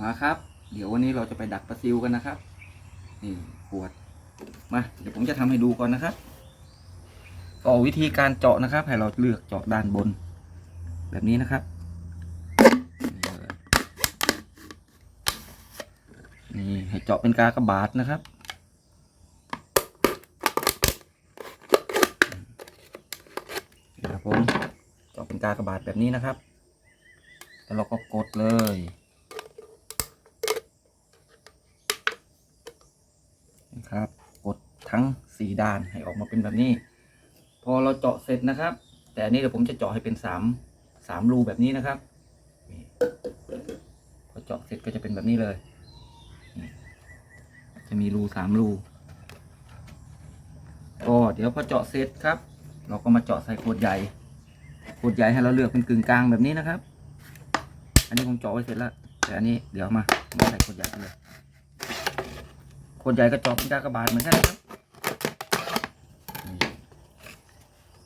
มาครับ เดี๋ยววันนี้เราจะไปดักปลาซิวกันนะครับ นี่ขวด มาเดี๋ยวผมจะทำให้ดูก่อนนะครับก็วิธีการเจาะนะครับ ให้เราเลือกเจาะด้านบน แบบนี้นะครับ นี่ให้เจาะเป็นกากระบาทนะครับครับผมเจาะเป็นกากระบาทแบบนี้นะครับ แล้วเราก็กดเลย นะ ครับ กดทั้งสี่ด้านให้ออกมาเป็นแบบนี้ พอเราเจาะเสร็จนะครับ แต่อันนี้เดี๋ยวผมจะเจาะให้เป็นสามสามรูแบบนี้นะครับพอเจาะเสร็จก็จะเป็นแบบนี้เลย จะมีรูสามรูก็เดี๋ยวพอเจาะเสร็จครับ เราก็มาเจาะใส่ขวดใหญ่ขวดใหญ่ให้เราเลือกเป็นกึ่งกลางแบบนี้นะครับ อันนี้ผมเจาะไว้เสร็จแล้ว แต่อันนี้เดี๋ยวมามาใส่ขวดใหญ่กันเลย ขวดใหญ่ก็เจาะเป็นกากบาทเหมือนกันนะครับ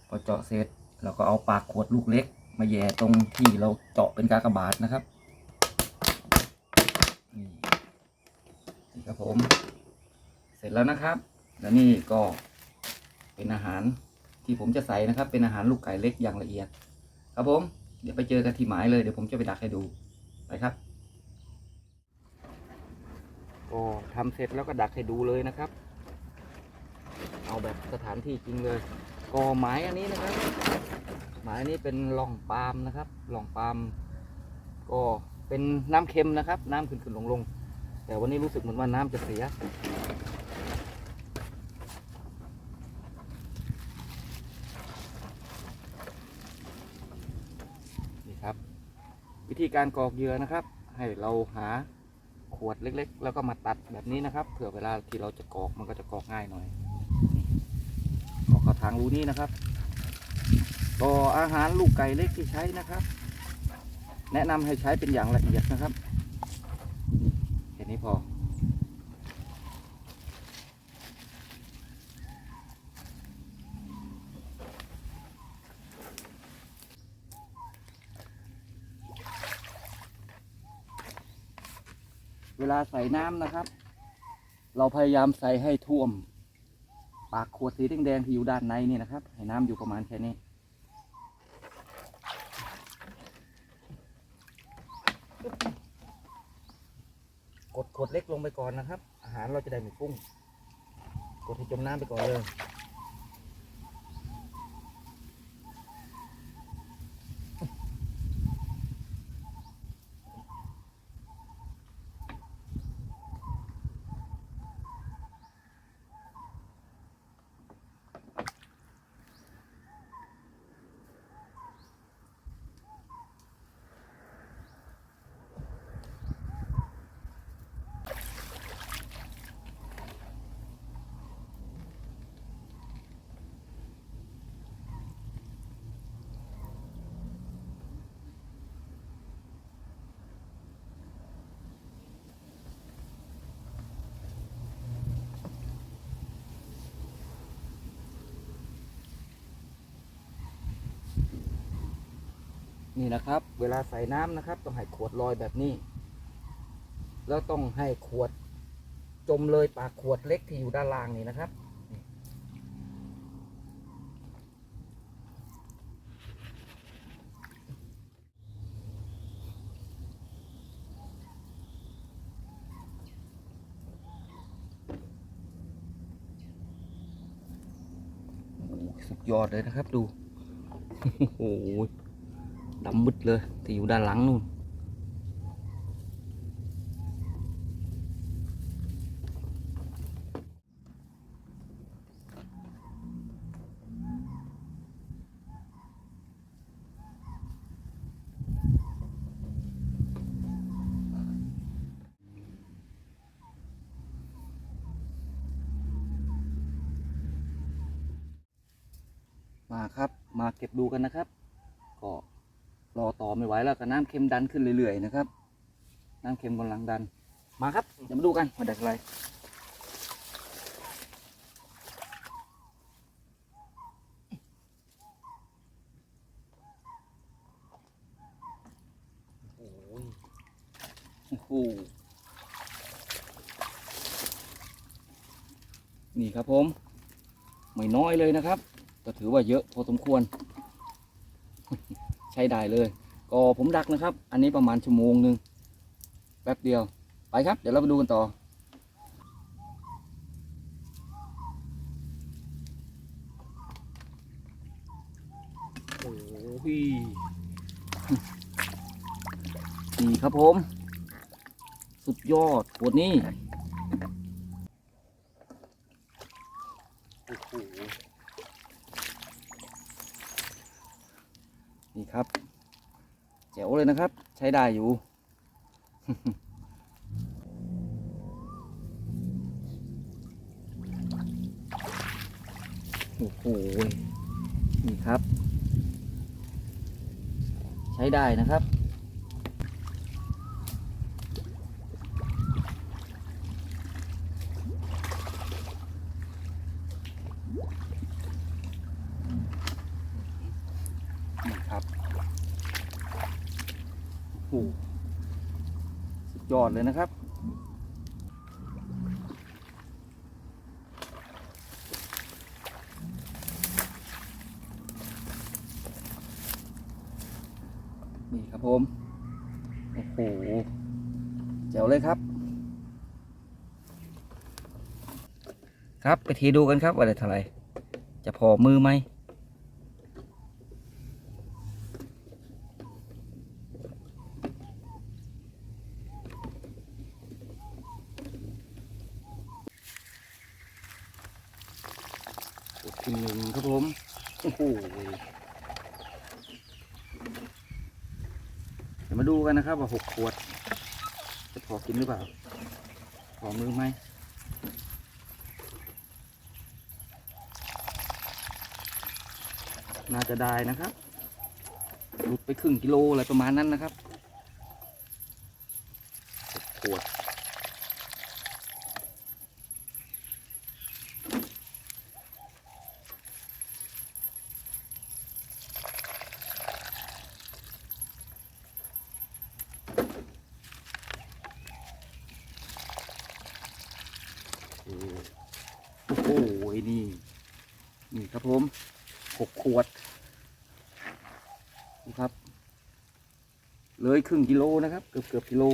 พอเจาะเสร็จเราก็เอาปากขวดลูกเล็ก มาแย่ตรงที่เราเจาะเป็นกากบาทนะครับนี่นี่ครับผม เสร็จแล้วนะครับ แล้วนี่ก็เป็นอาหารที่ผมจะใส่นะครับ เป็นอาหารลูกไก่เล็กอย่างละเอียด ครับผม เดี๋ยวไปเจอกันที่หมายเลยเดี๋ยวผมจะไปดักให้ดูไปครับ ก็ทำเสร็จแล้วก็ดักให้ดูเลยนะครับ เอาแบบสถานที่จริงเลย ก็หมายอันนี้นะครับ หมายอันนี้เป็นหล่องปาล์มนะครับหล่องปาล์มก็เป็นน้ำเค็มนะครับ น้ำขึ้นขึ้นลงลงๆแต่วันนี้รู้สึกเหมือนว่าน้ำจะเสียนี่ครับวิธีการกรอกเหยื่อนะครับ ให้เราหา ขวดเล็ก ๆ แล้วก็มาตัดแบบนี้นะครับ เผื่อเวลาที่เราจะกรอกมันก็จะกรอกง่ายหน่อยกรอกกระถางรูนี้นะครับ ต่ออาหารลูกไก่เล็กที่ใช้นะครับ แนะนำให้ใช้เป็นอย่างละเอียดนะครับแค่นี้พอ วลาใส่น้ำนะครับ เราพยายามใส่ให้ท่วม ปากขวดสีแดงๆที่อยู่ด้านในนี่นะครับ ให้น้ำอยู่ประมาณแค่นี้กดขวดเล็กลงไปก่อนนะครับ อาหารเราจะได้ไม่ฟุ้ง กดให้จมน้ำไปก่อนเลย นี่นะครับ เวลาใส่น้ำนะครับ ต้องให้ขวดลอยแบบนี้ แล้วต้องให้ขวด จมเลยปากขวดเล็กที่อยู่ด้านล่างนี่นะครับสุดยอดเลยนะครับดู โอ้โห ดำมืดเลยที่อยู่ด้านหลังนู่นมาครับ มาเก็บดูกันนะครับ ก็ รอต่อไม่ไหวแล้วก็น้ำเค็มดันขึ้นเรื่อยๆนะครับ น้ำเค็มกำลังดัน มาครับเดี๋ยวมาดูกันว่าได้อะไรโอ้โหโอ้โหนี่ครับผม ไม่น้อยเลยนะครับ ก็ถือว่าเยอะพอสมควร ใช้ได้เลย ก็ผมดักนะครับ อันนี้ประมาณชั่วโมงหนึ่งแป๊บเดียว ไปครับ เดี๋ยวเราไปดูกันต่อโอ้โหนี่ครับผม สุดยอดขวดนี้โอ้โห นี่ครับแจ๋วเลยนะครับ ใช้ได้อยู่ โอ้โห นี่ครับ ใช้ได้นะครับ นครับโอ้โหสุดยอดเลยนะครับ นี่ครับผม โอ้โหแจ๋วเลยครับ ครับไปทีดูกันครับว่าได้เท่าไหร่จะพอมือไหม ที่หนึ่งครับผมโอ้โหเดี๋ยวมาดูกันนะครับว่าหกขวด จะพอกินหรือเปล่า พอมือไหมน่าจะได้นะครับหลุดไปครึ่งกิโลอะไรประมาณนั้นนะครับหกขวด โอ้โหนี่ นี่ครับผมหกขวดนะครับ เลยครึ่งกิโลนะครับ เกือบเกือบกิโล